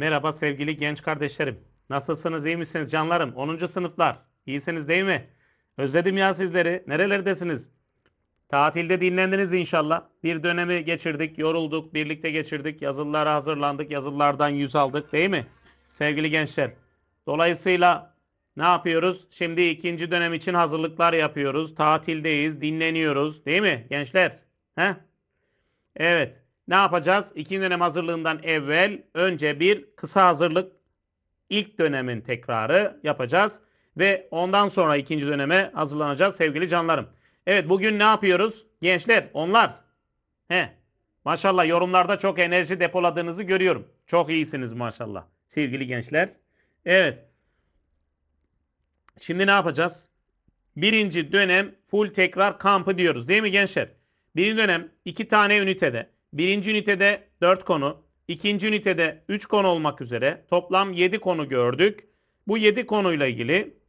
Merhaba sevgili genç kardeşlerim. Nasılsınız, iyi misiniz canlarım? 10. sınıflar. İyisiniz değil mi? Özledim ya sizleri. Nerelerdesiniz? Tatilde dinlendiniz inşallah. Bir dönemi geçirdik, yorulduk, birlikte geçirdik. Yazılılara hazırlandık, yazılılardan yüz aldık değil mi? Sevgili gençler. Dolayısıyla ne yapıyoruz? Şimdi ikinci dönem için hazırlıklar yapıyoruz. Tatildeyiz, dinleniyoruz değil mi gençler? He? Evet. Ne yapacağız? İkinci dönem hazırlığından evvel önce bir kısa hazırlık ilk dönemin tekrarı yapacağız. Ve ondan sonra ikinci döneme hazırlanacağız sevgili canlarım. Evet bugün ne yapıyoruz? Gençler onlar. He. Maşallah yorumlarda çok enerji depoladığınızı görüyorum. Çok iyisiniz maşallah sevgili gençler. Evet. Şimdi ne yapacağız? Birinci dönem full tekrar kampı diyoruz değil mi gençler? Birinci dönem iki tane ünitede. Birinci ünitede dört konu. ikinci ünitede üç konu olmak üzere toplam yedi konu gördük. Bu yedi konuyla ilgili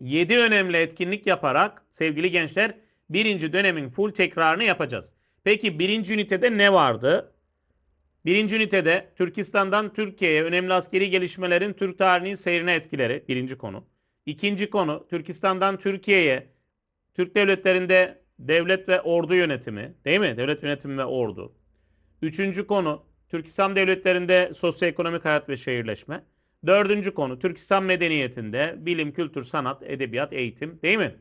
7 önemli etkinlik yaparak sevgili gençler birinci dönemin full tekrarını yapacağız. Peki birinci ünitede ne vardı? Birinci ünitede Türkistan'dan Türkiye'ye önemli askeri gelişmelerin Türk tarihinin seyrine etkileri birinci konu. İkinci konu Türkistan'dan Türkiye'ye Türk devletlerinde devlet ve ordu yönetimi değil mi? Devlet yönetimi ve ordu. Üçüncü konu Türkistan devletlerinde sosyoekonomik hayat ve şehirleşme. Dördüncü konu Türkistan medeniyetinde bilim, kültür, sanat, edebiyat, eğitim değil mi?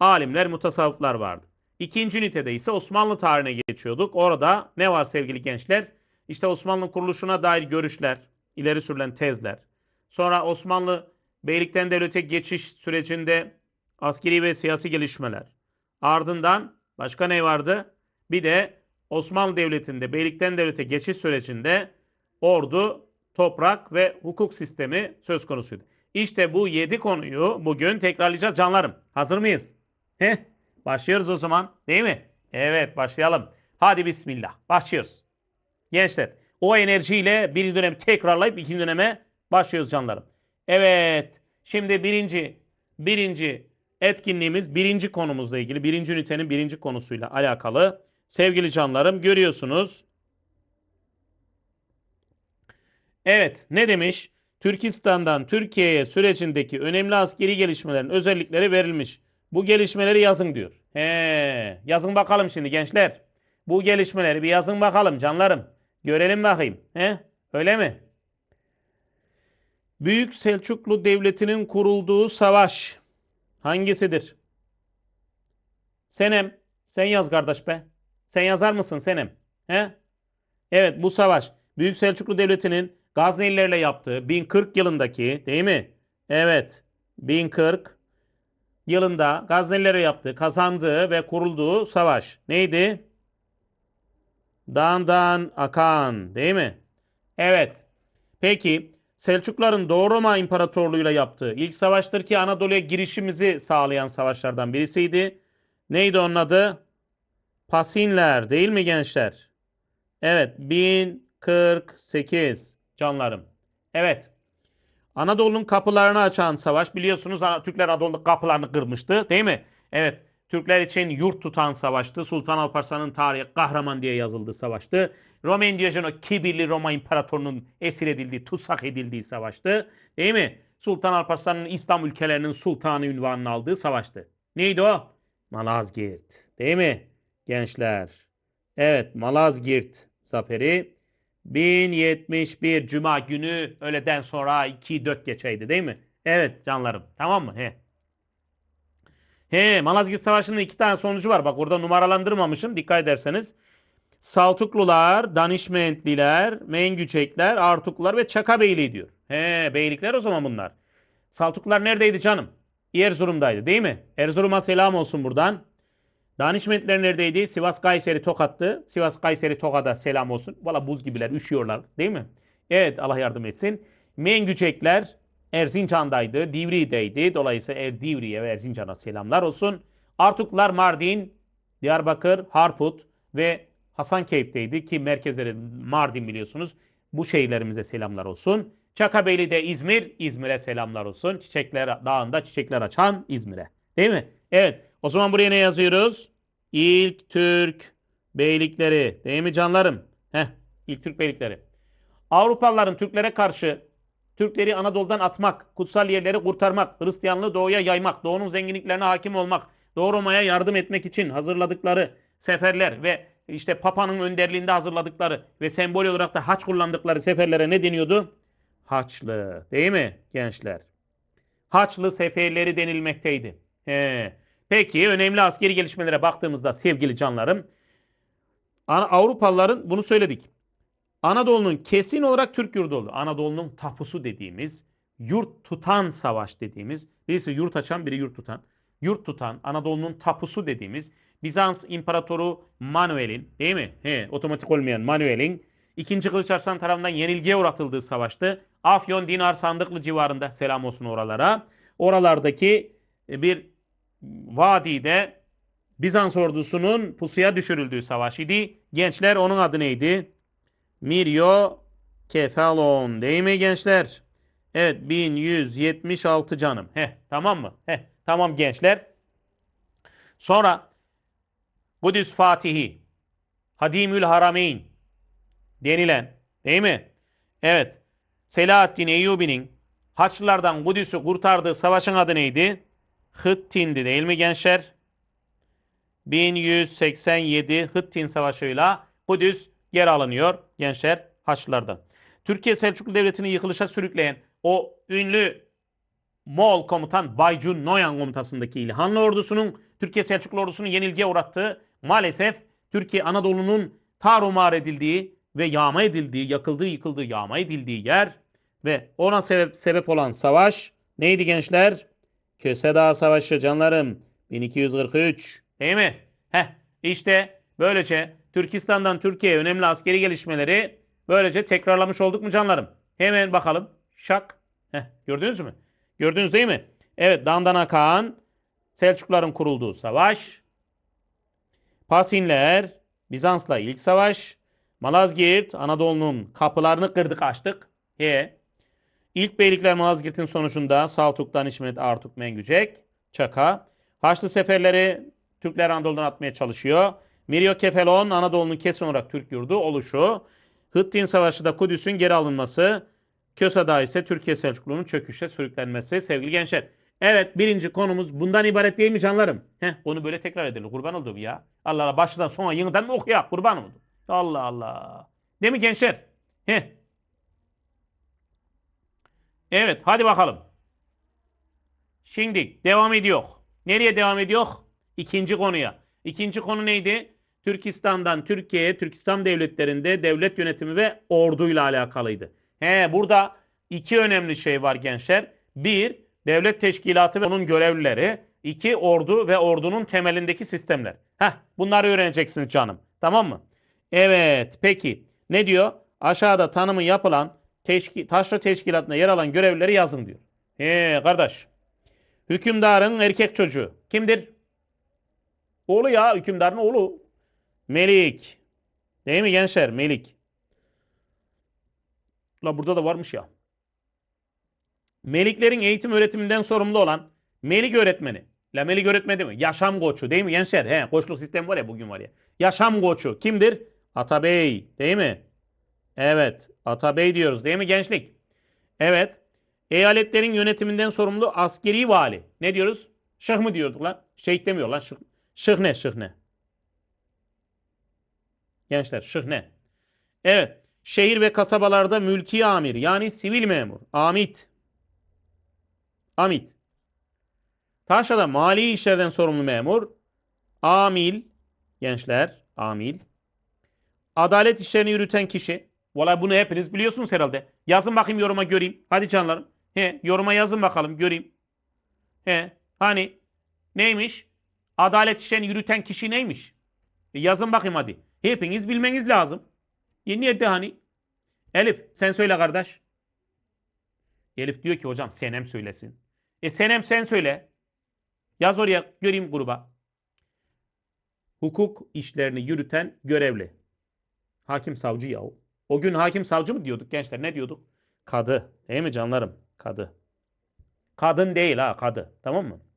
Alimler, mutasavvıflar vardı. İkinci ünitede ise Osmanlı tarihine geçiyorduk. Orada ne var sevgili gençler? İşte Osmanlı kuruluşuna dair görüşler, ileri sürülen tezler. Sonra Osmanlı beylikten devlete geçiş sürecinde askeri ve siyasi gelişmeler. Ardından başka ne vardı? Bir de Osmanlı Devleti'nde beylikten devlete geçiş sürecinde ordu, toprak ve hukuk sistemi söz konusuydu. İşte bu yedi konuyu bugün tekrarlayacağız canlarım. Hazır mıyız? Heh, başlıyoruz o zaman değil mi? Evet başlayalım. Hadi bismillah başlıyoruz. Gençler o enerjiyle bir dönem tekrarlayıp ikinci döneme başlıyoruz canlarım. Evet şimdi birinci birinci etkinliğimiz birinci konumuzla ilgili. Birinci ünitenin birinci konusuyla alakalı. Sevgili canlarım görüyorsunuz. Evet ne demiş? Türkistan'dan Türkiye'ye sürecindeki önemli askeri gelişmelerin özellikleri verilmiş. Bu gelişmeleri yazın diyor. He, yazın bakalım şimdi gençler. Bu gelişmeleri bir yazın bakalım canlarım. Görelim bakayım. He? Öyle mi? Büyük Selçuklu Devleti'nin kurulduğu savaş hangisidir? Senem, sen yaz kardeş be. Sen yazar mısın Senem? He? Evet bu savaş Büyük Selçuklu Devleti'nin Gaznelilerle yaptığı 1040 yılındaki değil mi? Evet 1040 yılında Gaznelilere yaptığı, kazandığı ve kurulduğu savaş neydi? Dağından akan değil mi? Evet. Peki Selçukluların Doğu Roma İmparatorluğu'yla yaptığı ilk savaştır ki Anadolu'ya girişimizi sağlayan savaşlardan birisiydi. Neydi onun adı? Pasinler değil mi gençler? Evet 1048 canlarım. Evet. Anadolu'nun kapılarını açan savaş biliyorsunuz Türkler Anadolu'nun kapılarını kırmıştı değil mi? Evet. Türkler için yurt tutan savaştı. Sultan Alparslan'ın tarihi kahraman diye yazıldığı savaştı. Romain Diyojen kibirli Roma İmparatorunun esir edildiği, tutsak edildiği savaştı. Değil mi? Sultan Alparslan'ın İslam ülkelerinin sultanı ünvanını aldığı savaştı. Neydi o? Malazgirt. Değil mi? Gençler. Evet Malazgirt zaferi 1071 Cuma günü öğleden sonra 2-4 geçeydi değil mi? Evet canlarım tamam mı? He. He Malazgirt Savaşı'nın iki tane sonucu var. Bak orada numaralandırmamışım dikkat ederseniz. Saltuklular, Danişmentliler, Mengüçekler, Artuklular ve Çaka Beyliği diyor. He beylikler o zaman bunlar. Saltuklular neredeydi canım? Erzurum'daydı değil mi? Erzurum'a selam olsun buradan. Danişmentler neredeydi? Sivas Kayseri Tokat'tı. Sivas Kayseri Tokat'a selam olsun. Valla buz gibiler üşüyorlar değil mi? Evet Allah yardım etsin. Mengüçekler Erzincan'daydı. Divri'deydi. Dolayısıyla er, Divri'ye ve Erzincan'a selamlar olsun. Artuklar Mardin, Diyarbakır, Harput ve Hasankeyf'teydi ki merkezleri Mardin biliyorsunuz. Bu şehirlerimize selamlar olsun. Çakabeyli'de İzmir, İzmir'e selamlar olsun. Çiçekler Dağı'nda çiçekler açan İzmir'e. Değil mi? Evet. O zaman buraya ne yazıyoruz? İlk Türk beylikleri. Değil mi canlarım? Heh, ilk Türk beylikleri. Avrupalıların Türklere karşı Türkleri Anadolu'dan atmak, kutsal yerleri kurtarmak, Hristiyanlığı doğuya yaymak, doğunun zenginliklerine hakim olmak, Doğu Roma'ya yardım etmek için hazırladıkları seferler ve işte Papa'nın önderliğinde hazırladıkları ve sembol olarak da haç kullandıkları seferlere ne deniyordu? Haçlı. Değil mi gençler? Haçlı seferleri denilmekteydi. He. Peki önemli askeri gelişmelere baktığımızda sevgili canlarım Avrupalıların bunu söyledik. Anadolu'nun kesin olarak Türk yurdu oldu. Anadolu'nun tapusu dediğimiz, yurt tutan savaş dediğimiz, birisi yurt açan biri yurt tutan, yurt tutan Anadolu'nun tapusu dediğimiz Bizans İmparatoru Manuel'in değil mi? He, otomatik olmayan Manuel'in 2. Kılıç Arslan tarafından yenilgiye uğratıldığı savaştı. Afyon Dinar Sandıklı civarında selam olsun oralara. Oralardaki bir vadide Bizans ordusunun pusuya düşürüldüğü savaş idi. Gençler onun adı neydi? Miryo Kefalon değil mi gençler? Evet 1176 canım. Heh tamam mı? Heh tamam gençler. Sonra Kudüs Fatihi Hadimül Harameyn denilen değil mi? Evet. Selahaddin Eyyubi'nin Haçlılardan Kudüs'ü kurtardığı savaşın adı neydi? Hıttin'di değil mi gençler? 1187 Hıttin Savaşı'yla Kudüs geri alınıyor gençler Haçlılardan. Türkiye Selçuklu Devleti'ni yıkılışa sürükleyen o ünlü Moğol komutan Baycun Noyan komutasındaki İlhanlı ordusunun Türkiye Selçuklu ordusunu yenilgiye uğrattığı maalesef Türkiye Anadolu'nun tarumar edildiği ve yağma edildiği, yakıldığı, yıkıldığı, yağma edildiği yer ve ona sebep, sebep olan savaş neydi gençler? Köse Dağı Savaşı canlarım 1243 değil mi? Heh işte böylece Türkistan'dan Türkiye'ye önemli askeri gelişmeleri böylece tekrarlamış olduk mu canlarım? Hemen bakalım. Şak. Heh, gördünüz mü? Gördünüz değil mi? Evet Dandana Kağan Selçukluların kurulduğu savaş. Pasinler Bizans'la ilk savaş. Malazgirt Anadolu'nun kapılarını kırdık açtık. He. İlk beylikler Malazgirt'in sonucunda Saltuk'tan İşmet Artuk Mengücek, Çaka. Haçlı seferleri Türkler Anadolu'dan atmaya çalışıyor. Miryo Kefalon Anadolu'nun kesin olarak Türk yurdu oluşu. Hıttin Savaşı da Kudüs'ün geri alınması. Kösada ise Türkiye Selçuklu'nun çöküşe sürüklenmesi sevgili gençler. Evet birinci konumuz bundan ibaret değil mi canlarım? Heh, onu böyle tekrar edelim kurban olduğum ya. Allah Allah baştan sona yeniden mi okuyak kurban oldum. Allah Allah. Değil mi gençler? Heh. Evet hadi bakalım. Şimdi devam ediyor. Nereye devam ediyor? İkinci konuya. İkinci konu neydi? Türkistan'dan Türkiye'ye, Türkistan devletlerinde devlet yönetimi ve orduyla alakalıydı. He, burada iki önemli şey var gençler. Bir, devlet teşkilatı ve onun görevlileri. İki, ordu ve ordunun temelindeki sistemler. Heh, bunları öğreneceksiniz canım. Tamam mı? Evet, peki. Ne diyor? Aşağıda tanımı yapılan teşki, taşra teşkilatına yer alan görevlileri yazın diyor. He kardeş. Hükümdarın erkek çocuğu. Kimdir? Oğlu ya, hükümdarın oğlu. Melik. Değil mi gençler? Melik. La burada da varmış ya. Meliklerin eğitim öğretiminden sorumlu olan Melik öğretmeni. La Melik öğretmeni mi? Yaşam koçu değil mi gençler? He, koçluk sistemi var ya bugün var ya. Yaşam koçu kimdir? Atabey değil mi? Evet. Atabey diyoruz değil mi gençlik? Evet. Eyaletlerin yönetiminden sorumlu askeri vali. Ne diyoruz? Şıh mı diyorduk lan? Şeyh demiyor lan. Şıh, şıh ne? Şıh ne? Gençler şıh ne? Evet. Şehir ve kasabalarda mülki amir yani sivil memur. Amit. Amit. Taşra'da mali işlerden sorumlu memur. Amil. Gençler. Amil. Adalet işlerini yürüten kişi. Valla bunu hepiniz biliyorsunuz herhalde. Yazın bakayım yoruma göreyim. Hadi canlarım. He, yoruma yazın bakalım göreyim. He, hani neymiş? Adalet işlerini yürüten kişi neymiş? E, yazın bakayım hadi. Hepiniz bilmeniz lazım. E, nerede hani? Elif sen söyle kardeş. Elif diyor ki hocam Senem söylesin. E Senem sen söyle. Yaz oraya göreyim gruba. Hukuk işlerini yürüten görevli. Hakim savcı yahu. O gün hakim savcı mı diyorduk gençler? Ne diyorduk? Kadı. Değil mi canlarım? Kadı. Kadın değil ha kadı. Tamam mı?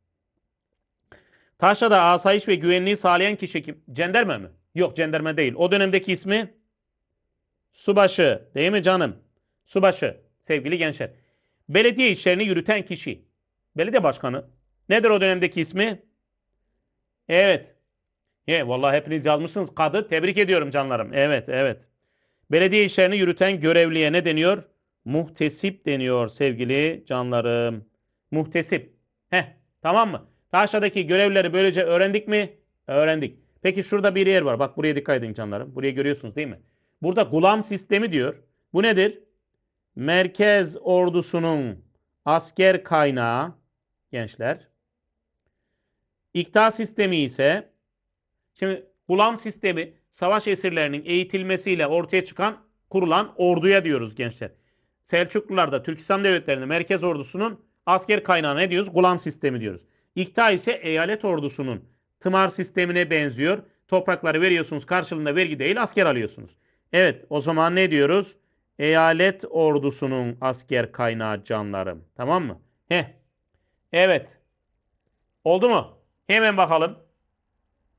Taşra'da asayiş ve güvenliği sağlayan kişi kim? Cenderme mi? Yok cenderme değil. O dönemdeki ismi Subaşı değil mi canım? Subaşı sevgili gençler. Belediye işlerini yürüten kişi. Belediye başkanı. Nedir o dönemdeki ismi? Evet. Ye, vallahi hepiniz yazmışsınız. Kadı tebrik ediyorum canlarım. Evet, evet. Belediye işlerini yürüten görevliye ne deniyor? Muhtesip deniyor sevgili canlarım. Muhtesip. Heh, tamam mı? Aşağıdaki görevleri böylece öğrendik mi? Öğrendik. Peki şurada bir yer var. Bak buraya dikkat edin canlarım. Burayı görüyorsunuz değil mi? Burada gulam sistemi diyor. Bu nedir? Merkez ordusunun asker kaynağı gençler. İkta sistemi ise şimdi gulam sistemi savaş esirlerinin eğitilmesiyle ortaya çıkan kurulan orduya diyoruz gençler. Selçuklularda Türk İslam Devletleri'nde merkez ordusunun asker kaynağı ne diyoruz? Gulam sistemi diyoruz. İkta ise eyalet ordusunun tımar sistemine benziyor. Toprakları veriyorsunuz karşılığında vergi değil asker alıyorsunuz. Evet o zaman ne diyoruz? Eyalet ordusunun asker kaynağı canlarım. Tamam mı? Heh. Evet. Oldu mu? Hemen bakalım.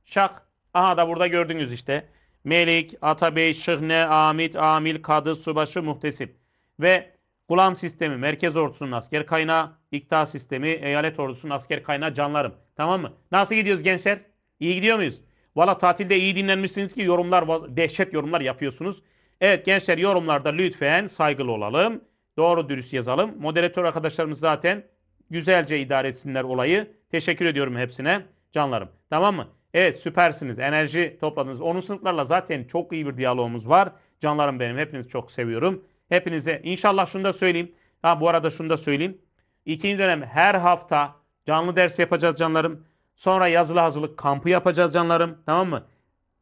Şak. Aha da burada gördünüz işte. Melik, Atabey, Şıhne, Amit, Amil, Kadı, Subaşı, Muhtesip. Ve Gulam sistemi, merkez ordusunun asker kaynağı, İkta sistemi, eyalet ordusunun asker kaynağı canlarım. Tamam mı? Nasıl gidiyoruz gençler? İyi gidiyor muyuz? Valla tatilde iyi dinlenmişsiniz ki yorumlar, dehşet yorumlar yapıyorsunuz. Evet gençler yorumlarda lütfen saygılı olalım. Doğru dürüst yazalım. Moderatör arkadaşlarımız zaten güzelce idare etsinler olayı. Teşekkür ediyorum hepsine canlarım. Tamam mı? Evet süpersiniz. Enerji topladınız. Onun sınıflarla zaten çok iyi bir diyalogumuz var. Canlarım benim. Hepinizi çok seviyorum. Hepinize inşallah şunu da söyleyeyim. Ha bu arada şunu da söyleyeyim. İkinci dönem her hafta canlı ders yapacağız canlarım. Sonra yazılı hazırlık kampı yapacağız canlarım. Tamam mı?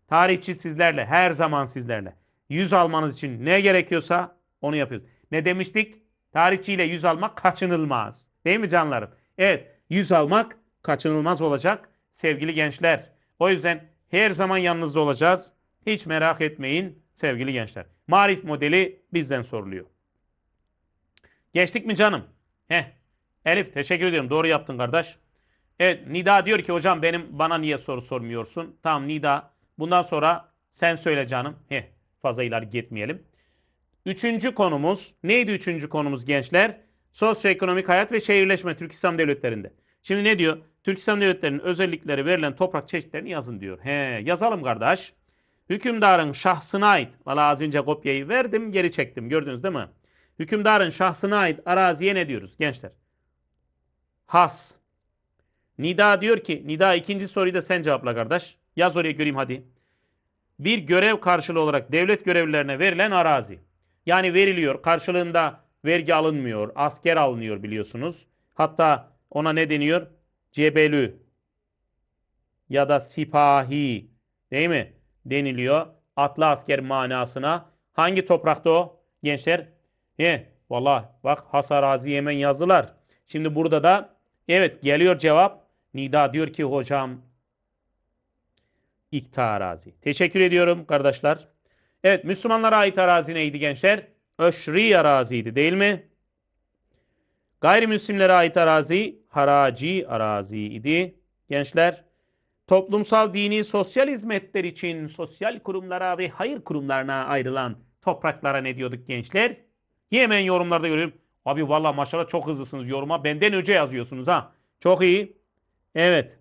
Tarihçi sizlerle. Her zaman sizlerle. Yüz almanız için ne gerekiyorsa onu yapıyoruz. Ne demiştik? Tarihçiyle yüz almak kaçınılmaz. Değil mi canlarım? Evet. Yüz almak kaçınılmaz olacak sevgili gençler. O yüzden her zaman yanınızda olacağız. Hiç merak etmeyin sevgili gençler. Marif modeli bizden soruluyor. Geçtik mi canım? Heh. Elif teşekkür ediyorum. Doğru yaptın kardeş. Evet Nida diyor ki hocam benim bana niye soru sormuyorsun? Tamam Nida. Bundan sonra sen söyle canım. Heh. Fazla ileri gitmeyelim. Üçüncü konumuz neydi üçüncü konumuz gençler? Sosyoekonomik hayat ve şehirleşme Türk İslam devletlerinde. Şimdi ne diyor? Türk İslam devletlerinin özellikleri verilen toprak çeşitlerini yazın diyor. He yazalım kardeş. Hükümdarın şahsına ait. Valla az önce kopyayı verdim geri çektim. Gördünüz değil mi? Hükümdarın şahsına ait araziye ne diyoruz gençler? Has. Nida diyor ki, Nida ikinci soruyu da sen cevapla kardeş. Yaz oraya göreyim hadi. Bir görev karşılığı olarak devlet görevlilerine verilen arazi. Yani veriliyor, karşılığında vergi alınmıyor, asker alınıyor biliyorsunuz. Hatta ona ne deniyor? Cebelü ya da sipahi değil mi? Deniliyor. Atlı asker manasına. Hangi toprakta o gençler? He, valla bak Hasarazi hemen yazdılar. Şimdi burada da evet geliyor cevap. Nida diyor ki hocam İkta arazi. Teşekkür ediyorum kardeşler. Evet Müslümanlara ait arazi neydi gençler? Öşri araziydi değil mi? Gayrimüslimlere ait arazi haraci arazi idi. Gençler toplumsal, dini, sosyal hizmetler için sosyal kurumlara ve hayır kurumlarına ayrılan topraklara ne diyorduk gençler? Hemen yorumlarda görüyorum. Abi valla maşallah çok hızlısınız yoruma. Benden önce yazıyorsunuz ha. Çok iyi. Evet.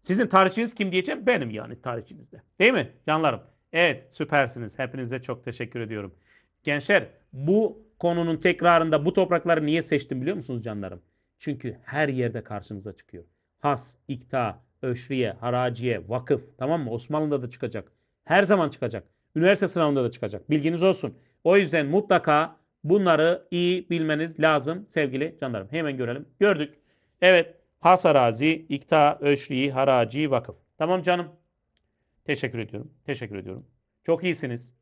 Sizin tarihçiniz kim diyeceğim? Benim yani tarihçinizde. Değil mi canlarım? Evet süpersiniz. Hepinize çok teşekkür ediyorum. Gençler bu konunun tekrarında bu toprakları niye seçtim biliyor musunuz canlarım? Çünkü her yerde karşınıza çıkıyor. Has, ikta, öşriye, haraciye, vakıf tamam mı? Osmanlı'da da çıkacak. Her zaman çıkacak. Üniversite sınavında da çıkacak. Bilginiz olsun. O yüzden mutlaka bunları iyi bilmeniz lazım sevgili canlarım. Hemen görelim. Gördük. Evet. Has arazi, ikta, öşri, haraci, vakıf. Tamam canım. Teşekkür ediyorum. Teşekkür ediyorum. Çok iyisiniz.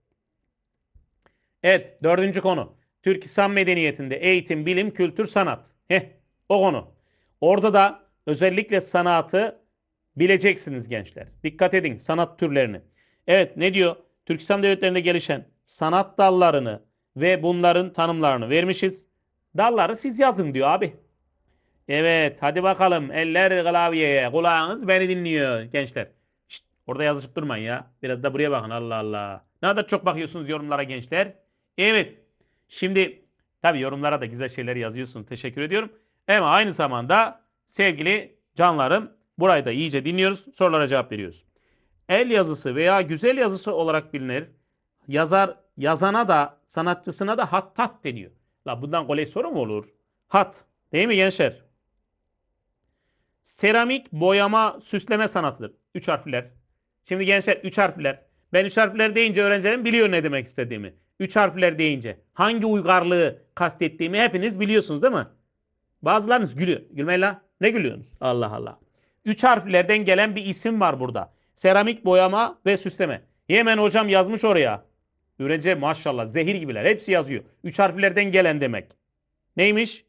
Evet. Dördüncü konu. Türk İslam medeniyetinde eğitim, bilim, kültür, sanat. Heh. O konu. Orada da özellikle sanatı bileceksiniz gençler. Dikkat edin sanat türlerini. Evet ne diyor? Türk İslam devletlerinde gelişen sanat dallarını ve bunların tanımlarını vermişiz. Dalları siz yazın diyor abi. Evet hadi bakalım eller klavyeye kulağınız beni dinliyor gençler. Şşt, Orada yazışıp durmayın ya. Biraz da buraya bakın Allah Allah. Ne kadar çok bakıyorsunuz yorumlara gençler. Evet. Şimdi tabii yorumlara da güzel şeyler yazıyorsunuz. Teşekkür ediyorum. Ama aynı zamanda sevgili canlarım burayı da iyice dinliyoruz. Sorulara cevap veriyoruz. El yazısı veya güzel yazısı olarak bilinir. Yazar yazana da sanatçısına da hattat deniyor. La bundan kolay soru mu olur? Hat. Değil mi gençler? Seramik boyama süsleme sanatıdır. Üç harfler. Şimdi gençler üç harfler. Ben üç harfler deyince öğrencilerim biliyor ne demek istediğimi. Üç harfler deyince hangi uygarlığı kastettiğimi hepiniz biliyorsunuz değil mi? Bazılarınız gülüyor. Gülmeyin la. Ne gülüyorsunuz? Allah Allah. Üç harflerden gelen bir isim var burada. Seramik boyama ve süsleme. Hemen hocam yazmış oraya. Öğrenci maşallah zehir gibiler. Hepsi yazıyor. Üç harflerden gelen demek. Neymiş?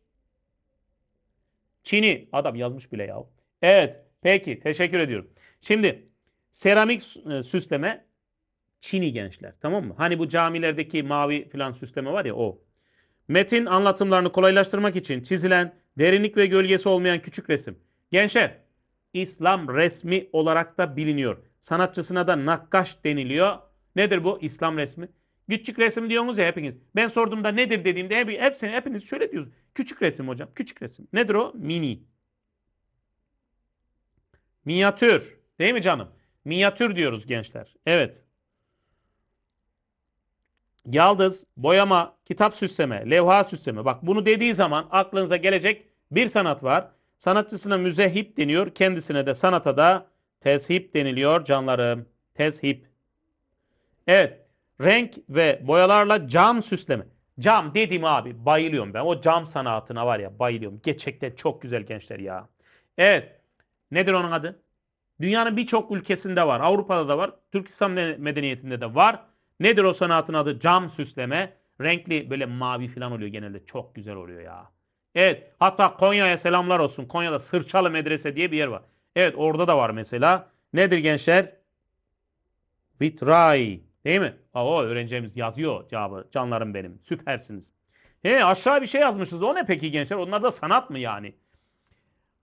Çini. Adam yazmış bile ya. Evet. Peki. Teşekkür ediyorum. Şimdi seramik e, süsleme Çini gençler. Tamam mı? Hani bu camilerdeki mavi filan süsleme var ya o. Metin anlatımlarını kolaylaştırmak için çizilen derinlik ve gölgesi olmayan küçük resim. Gençler İslam resmi olarak da biliniyor. Sanatçısına da nakkaş deniliyor. Nedir bu İslam resmi? Küçük resim diyorsunuz ya hepiniz. Ben sorduğumda nedir dediğimde hep, hepsini, hepiniz şöyle diyorsunuz. Küçük resim hocam. Küçük resim. Nedir o? Mini. Minyatür. Değil mi canım? Minyatür diyoruz gençler. Evet. Yaldız, boyama, kitap süsleme, levha süsleme. Bak bunu dediği zaman aklınıza gelecek bir sanat var. Sanatçısına müzehip deniyor. Kendisine de sanata da tezhip deniliyor canlarım. Tezhip. Evet. Renk ve boyalarla cam süsleme. Cam dedim abi bayılıyorum ben. O cam sanatına var ya bayılıyorum. Gerçekten çok güzel gençler ya. Evet. Nedir onun adı? Dünyanın birçok ülkesinde var. Avrupa'da da var. Türk İslam medeniyetinde de var. Nedir o sanatın adı? Cam süsleme. Renkli böyle mavi falan oluyor genelde. Çok güzel oluyor ya. Evet. Hatta Konya'ya selamlar olsun. Konya'da Sırçalı Medrese diye bir yer var. Evet orada da var mesela. Nedir gençler? Vitray. Değil mi? Aa, öğrencimiz yazıyor cevabı. Canlarım benim. Süpersiniz. He aşağı bir şey yazmışız. O ne peki gençler? Onlar da sanat mı yani?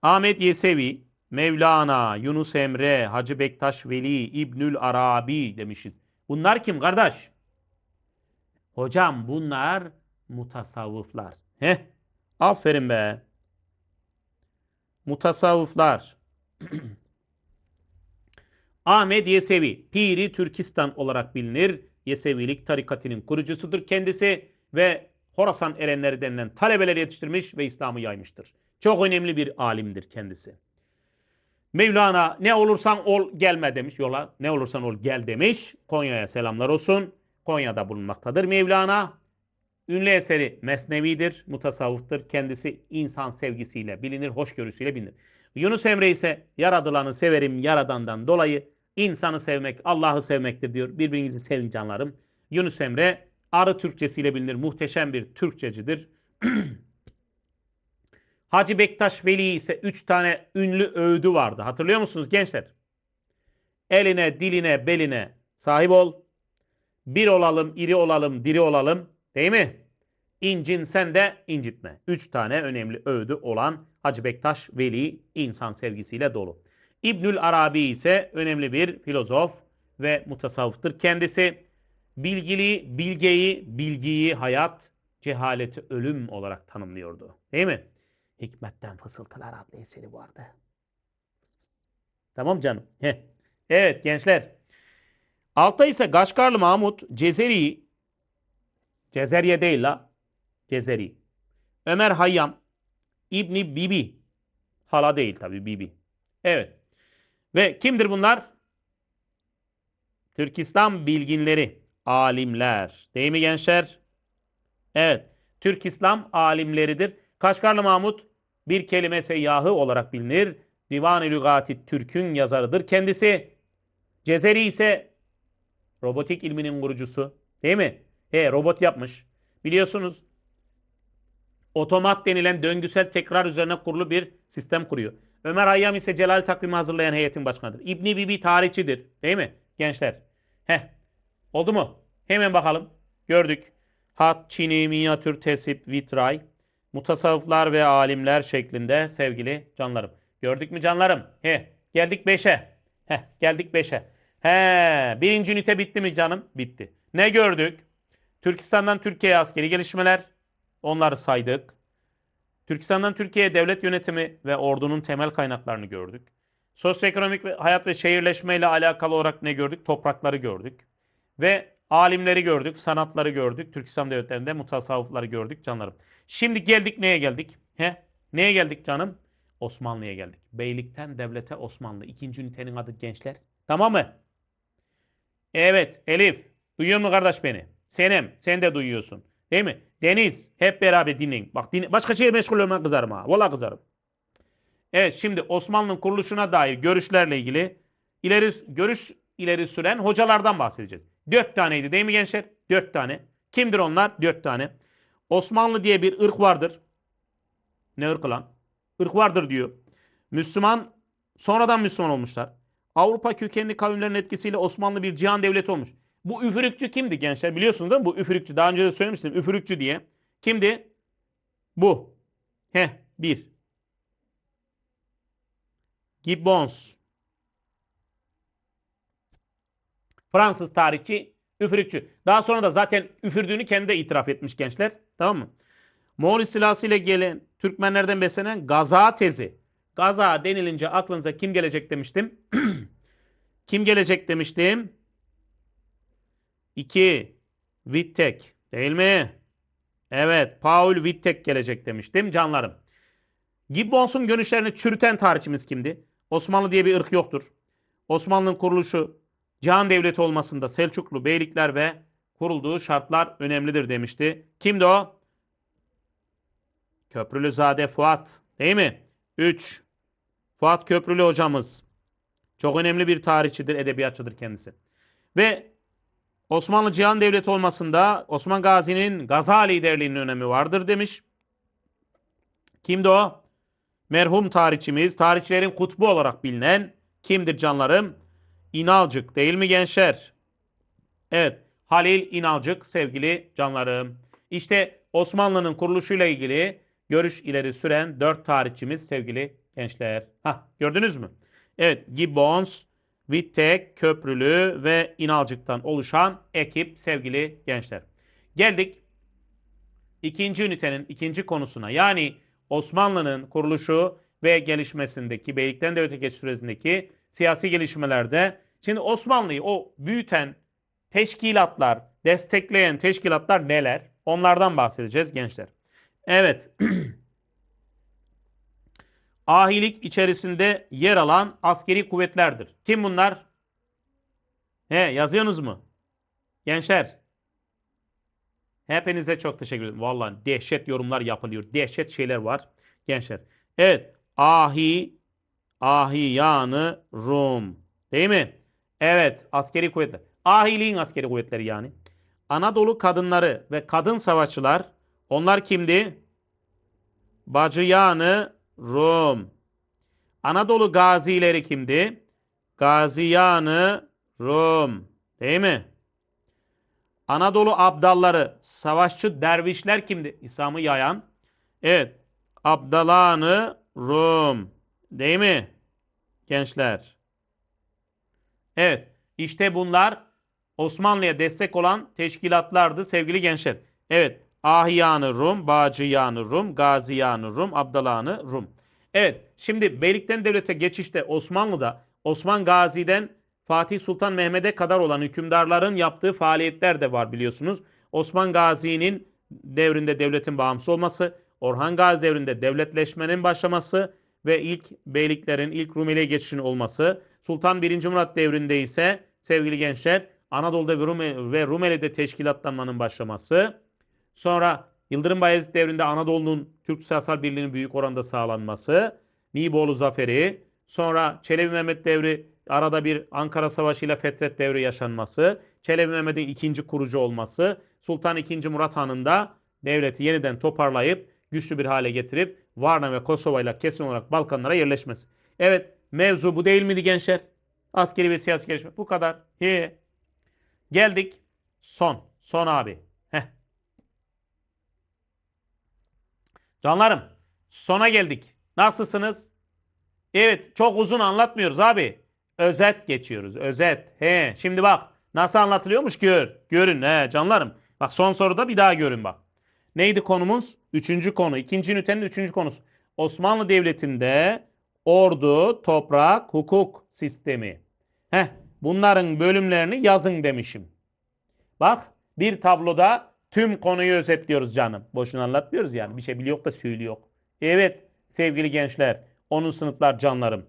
Ahmet Yesevi, Mevlana, Yunus Emre, Hacı Bektaş Veli, İbnül Arabi demişiz. Bunlar kim kardeş? Hocam bunlar mutasavvıflar. Heh. Aferin be. Mutasavvıflar. Ahmet Yesevi, Piri Türkistan olarak bilinir. Yesevilik tarikatının kurucusudur kendisi ve Horasan erenleri denilen talebeler yetiştirmiş ve İslam'ı yaymıştır. Çok önemli bir alimdir kendisi. Mevlana ne olursan ol gelme demiş yola. Ne olursan ol gel demiş. Konya'ya selamlar olsun. Konya'da bulunmaktadır Mevlana. Ünlü eseri Mesnevi'dir, mutasavvıftır. Kendisi insan sevgisiyle bilinir, hoşgörüsüyle bilinir. Yunus Emre ise yaradılanı severim yaradandan dolayı insanı sevmek, Allah'ı sevmektir diyor. Birbirinizi sevin canlarım. Yunus Emre arı Türkçesiyle bilinir. Muhteşem bir Türkçecidir. Hacı Bektaş Veli ise üç tane ünlü öğüdü vardı. Hatırlıyor musunuz gençler? Eline, diline, beline sahip ol. Bir olalım, iri olalım, diri olalım. Değil mi? İncin sen de incitme. Üç tane önemli öğüdü olan Hacı Bektaş Veli insan sevgisiyle dolu. İbnül Arabi ise önemli bir filozof ve mutasavvıftır. Kendisi bilgili, bilgeyi, bilgiyi hayat, cehaleti ölüm olarak tanımlıyordu. Değil mi? Hikmetten Fısıltılar adlı eseri vardı. Tamam canım. Heh. Evet gençler. Altta ise Gaşkarlı Mahmut Cezeri Cezeriye değil la. Cezeri. Ömer Hayyam İbni Bibi. Hala değil tabi Bibi. Evet. Ve kimdir bunlar? Türkistan bilginleri, alimler. Değil mi gençler? Evet. Türk İslam alimleridir. Kaşgarlı Mahmut bir kelime seyyahı olarak bilinir. Divan-ı Lügati Türk'ün yazarıdır kendisi. Cezeri ise robotik ilminin kurucusu. Değil mi? He, robot yapmış. Biliyorsunuz otomat denilen döngüsel tekrar üzerine kurulu bir sistem kuruyor. Ömer Hayyam ise Celal takvimi hazırlayan heyetin başkanıdır. İbni Bibi tarihçidir. Değil mi gençler? Heh. Oldu mu? Hemen bakalım. Gördük. Hat, Çini, minyatür, tesip, vitray, mutasavvıflar ve alimler şeklinde sevgili canlarım. Gördük mü canlarım? He. Geldik 5'e. Heh. Geldik 5'e. He, birinci ünite bitti mi canım? Bitti. Ne gördük? Türkistan'dan Türkiye'ye askeri gelişmeler. Onları saydık. Türkistan'dan Türkiye'ye devlet yönetimi ve ordunun temel kaynaklarını gördük. Sosyoekonomik hayat ve şehirleşme ile alakalı olarak ne gördük? Toprakları gördük. Ve alimleri gördük, sanatları gördük. Türkistan devletlerinde mutasavvıfları gördük canlarım. Şimdi geldik neye geldik? He? Neye geldik canım? Osmanlı'ya geldik. Beylikten devlete Osmanlı. İkinci ünitenin adı gençler. Tamam mı? Evet Elif. Duyuyor mu kardeş beni? Senem. Sen de duyuyorsun. Değil mi? Deniz. Hep beraber dinleyin. Bak dinle. başka şeye meşgul olmaya kızarım ha. Valla kızarım. Evet şimdi Osmanlı'nın kuruluşuna dair görüşlerle ilgili ileri görüş ileri süren hocalardan bahsedeceğiz. Dört taneydi değil mi gençler? Dört tane. Kimdir onlar? Dört tane. Osmanlı diye bir ırk vardır. Ne ırkı lan? Irk vardır diyor. Müslüman sonradan Müslüman olmuşlar. Avrupa kökenli kavimlerin etkisiyle Osmanlı bir cihan devleti olmuş. Bu üfürükçü kimdi gençler? Biliyorsunuz değil mi? Bu üfürükçü. Daha önce de söylemiştim. Üfürükçü diye. Kimdi? Bu. Heh. Bir. Gibbons. Fransız tarihçi, üfürükçü. Daha sonra da zaten üfürdüğünü kendi de itiraf etmiş gençler. Tamam mı? Moğol istilası ile gelen Türkmenlerden beslenen Gaza tezi. Gaza denilince aklınıza kim gelecek demiştim? kim gelecek demiştim? 2. Wittek değil mi? Evet Paul Wittek gelecek demiştim canlarım. Gibbons'un görüşlerini çürüten tarihçimiz kimdi? Osmanlı diye bir ırk yoktur. Osmanlı'nın kuruluşu Cihan Devleti olmasında Selçuklu beylikler ve kurulduğu şartlar önemlidir demişti. Kimdi o? Köprülüzade Fuat değil mi? 3. Fuat Köprülü hocamız. Çok önemli bir tarihçidir, edebiyatçıdır kendisi. Ve Osmanlı Cihan Devleti olmasında Osman Gazi'nin Gaza liderliğinin önemi vardır demiş. Kimdi o? Merhum tarihçimiz, tarihçilerin kutbu olarak bilinen kimdir canlarım? İnalcık değil mi gençler? Evet, Halil İnalcık sevgili canlarım. İşte Osmanlı'nın kuruluşuyla ilgili görüş ileri süren dört tarihçimiz sevgili gençler. Ha gördünüz mü? Evet, Gibbons, Wittek, Köprülü ve İnalcık'tan oluşan ekip sevgili gençler. Geldik ikinci ünitenin ikinci konusuna. Yani Osmanlı'nın kuruluşu ve gelişmesindeki, beylikten devlete geçiş sürecindeki siyasi gelişmelerde şimdi Osmanlı'yı o büyüten teşkilatlar, destekleyen teşkilatlar neler? Onlardan bahsedeceğiz gençler. Evet. Ahilik içerisinde yer alan askeri kuvvetlerdir. Kim bunlar? He yazıyorsunuz mu? Gençler. Hepinize çok teşekkür ederim. Vallahi dehşet yorumlar yapılıyor. Dehşet şeyler var. Gençler. Evet. Ahi Ahiyanı Rum. Değil mi? Evet. Askeri kuvvetler. Ahiliğin askeri kuvvetleri yani. Anadolu kadınları ve kadın savaşçılar onlar kimdi? Bacıyanı Rum. Anadolu gazileri kimdi? Gaziyanı Rum. Değil mi? Anadolu abdalları, savaşçı dervişler kimdi? İslam'ı yayan. Evet. Abdalanı Rum. Değil mi? Gençler. Evet. İşte bunlar Osmanlı'ya destek olan teşkilatlardı sevgili gençler. Evet. Ahiyanı Rum, Bağcıyanı Rum, Gaziyanı Rum, Abdalanı Rum. Evet, şimdi Beylikten Devlet'e geçişte Osmanlı'da Osman Gazi'den Fatih Sultan Mehmet'e kadar olan hükümdarların yaptığı faaliyetler de var biliyorsunuz. Osman Gazi'nin devrinde devletin bağımsız olması, Orhan Gazi devrinde devletleşmenin başlaması ve ilk beyliklerin ilk Rumeli'ye geçişinin olması. Sultan 1. Murat devrinde ise sevgili gençler Anadolu'da ve Rumeli'de teşkilatlanmanın başlaması. Sonra Yıldırım Bayezid devrinde Anadolu'nun Türk siyasal birliğinin büyük oranda sağlanması, Nibolu Zaferi, sonra Çelebi Mehmet devri arada bir Ankara Savaşı ile Fetret devri yaşanması, Çelebi Mehmet'in ikinci kurucu olması, Sultan II. Murat Han'ın da devleti yeniden toparlayıp güçlü bir hale getirip Varna ve Kosova ile kesin olarak Balkanlara yerleşmesi. Evet mevzu bu değil miydi gençler? Askeri ve siyasi gelişme bu kadar. He. Geldik son. Son abi. Canlarım sona geldik. Nasılsınız? Evet çok uzun anlatmıyoruz abi. özet geçiyoruz. Özet. He, şimdi bak nasıl anlatılıyormuş gör. Görün he canlarım. Bak son soruda bir daha görün bak. Neydi konumuz? Üçüncü konu. İkinci ünitenin üçüncü konusu. Osmanlı Devleti'nde ordu, toprak, hukuk sistemi. Heh, bunların bölümlerini yazın demişim. Bak bir tabloda tüm konuyu özetliyoruz canım. Boşuna anlatmıyoruz yani. Bir şey biliyor da söylüyor. Evet sevgili gençler, 10. sınıflar canlarım.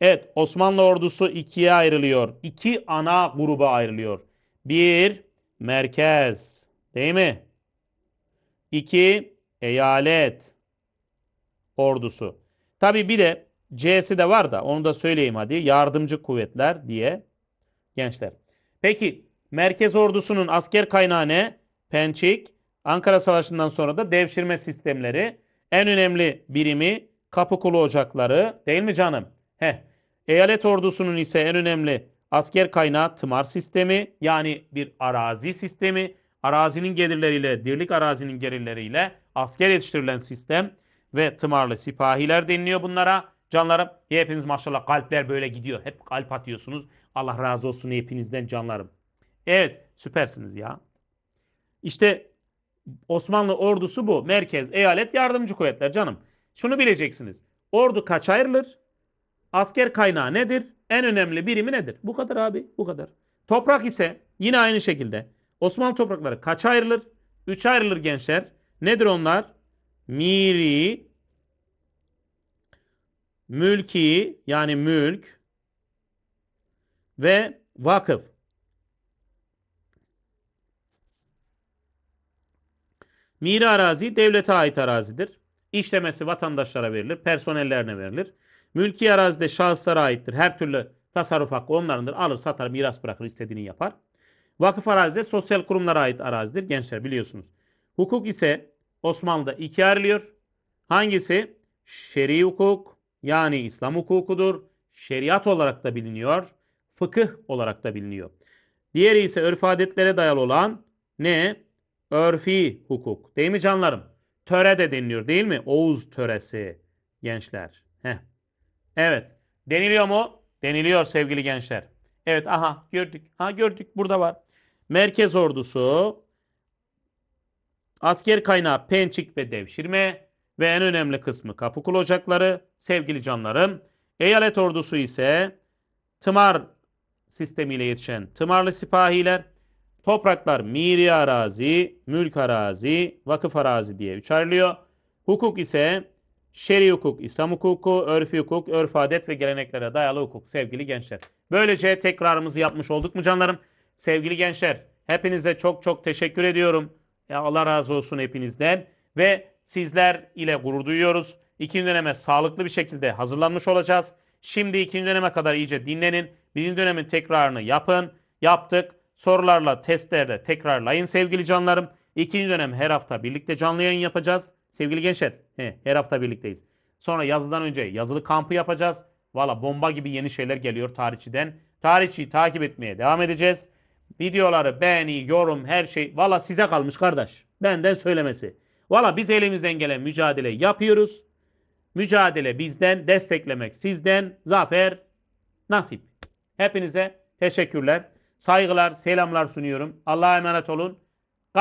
Evet Osmanlı ordusu ikiye ayrılıyor. İki ana gruba ayrılıyor. Bir merkez değil mi? İki eyalet ordusu. Tabi bir de C'si de var da onu da söyleyeyim hadi. Yardımcı kuvvetler diye gençler. Peki merkez ordusunun asker kaynağı ne? Pençik. Ankara Savaşı'ndan sonra da devşirme sistemleri. En önemli birimi Kapıkulu Ocakları değil mi canım? Heh. Eyalet ordusunun ise en önemli asker kaynağı tımar sistemi yani bir arazi sistemi. Arazinin gelirleriyle, dirlik arazinin gelirleriyle asker yetiştirilen sistem ve tımarlı sipahiler deniliyor bunlara. Canlarım hepiniz maşallah kalpler böyle gidiyor. Hep kalp atıyorsunuz. Allah razı olsun hepinizden canlarım. Evet süpersiniz ya. İşte Osmanlı ordusu bu. Merkez, eyalet, yardımcı kuvvetler canım. Şunu bileceksiniz. Ordu kaç ayrılır? Asker kaynağı nedir? En önemli birimi nedir? Bu kadar abi, bu kadar. Toprak ise yine aynı şekilde. Osmanlı toprakları kaç ayrılır? Üç ayrılır gençler. Nedir onlar? Miri, mülki yani mülk ve vakıf. Miri arazi devlete ait arazidir. İşlemesi vatandaşlara verilir, personellerine verilir. Mülki arazide şahıslara aittir. Her türlü tasarruf hakkı onlarındır. Alır, satar, miras bırakır, istediğini yapar. Vakıf arazide sosyal kurumlara ait arazidir. Gençler biliyorsunuz. Hukuk ise Osmanlı'da ikiye ayrılıyor. Hangisi? Şer'i hukuk yani İslam hukukudur. Şeriat olarak da biliniyor. Fıkıh olarak da biliniyor. Diğeri ise örf adetlere dayalı olan ne? Örfi hukuk. Değil mi canlarım? Töre de deniliyor değil mi? Oğuz töresi gençler. Heh. Evet. Deniliyor mu? Deniliyor sevgili gençler. Evet aha gördük. Aha gördük burada var. Merkez ordusu asker kaynağı pençik ve devşirme ve en önemli kısmı kapıkul ocakları sevgili canlarım. Eyalet ordusu ise tımar sistemiyle yetişen tımarlı sipahiler Topraklar miri arazi, mülk arazi, vakıf arazi diye üç ayrılıyor. Hukuk ise şer'i hukuk, İslam hukuku, örfi hukuk, örf adet ve geleneklere dayalı hukuk sevgili gençler. Böylece tekrarımızı yapmış olduk mu canlarım? Sevgili gençler hepinize çok çok teşekkür ediyorum. Ya Allah razı olsun hepinizden ve sizler ile gurur duyuyoruz. İkinci döneme sağlıklı bir şekilde hazırlanmış olacağız. Şimdi ikinci döneme kadar iyice dinlenin. Birinci dönemin tekrarını yapın. Yaptık. Sorularla, testlerle tekrarlayın sevgili canlarım. İkinci dönem her hafta birlikte canlı yayın yapacağız. Sevgili gençler, he, her hafta birlikteyiz. Sonra yazıdan önce yazılı kampı yapacağız. Valla bomba gibi yeni şeyler geliyor tarihçiden. Tarihçiyi takip etmeye devam edeceğiz. Videoları, beğeni, yorum, her şey valla size kalmış kardeş. Benden söylemesi. Valla biz elimizden gelen mücadele yapıyoruz. Mücadele bizden, desteklemek sizden, zafer nasip. Hepinize teşekkürler. Saygılar, selamlar sunuyorum. Allah'a emanet olun.